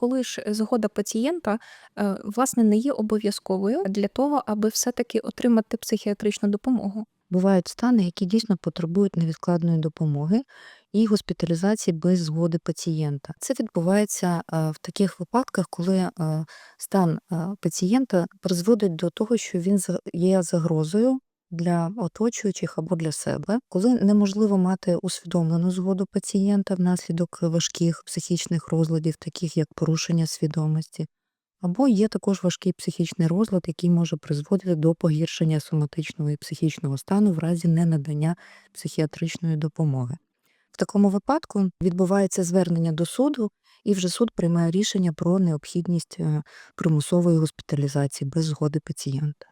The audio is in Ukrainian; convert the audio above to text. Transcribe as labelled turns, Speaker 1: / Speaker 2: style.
Speaker 1: коли ж згода пацієнта, е, власне, не є обов'язковою для того, аби все-таки отримати психіатричну допомогу?
Speaker 2: Бувають стани, які дійсно потребують невідкладної допомоги і госпіталізації без згоди пацієнта. Це відбувається е, в таких випадках, коли е, стан е, пацієнта призводить до того, що він є загрозою для оточуючих або для себе, коли неможливо мати усвідомлену згоду пацієнта внаслідок важких психічних розладів, таких як порушення свідомості. Або є також важкий психічний розлад, який може призводити до погіршення соматичного і психічного стану в разі ненадання психіатричної допомоги. В такому випадку відбувається звернення до суду, і вже суд приймає рішення про необхідність е, примусової госпіталізації без згоди пацієнта.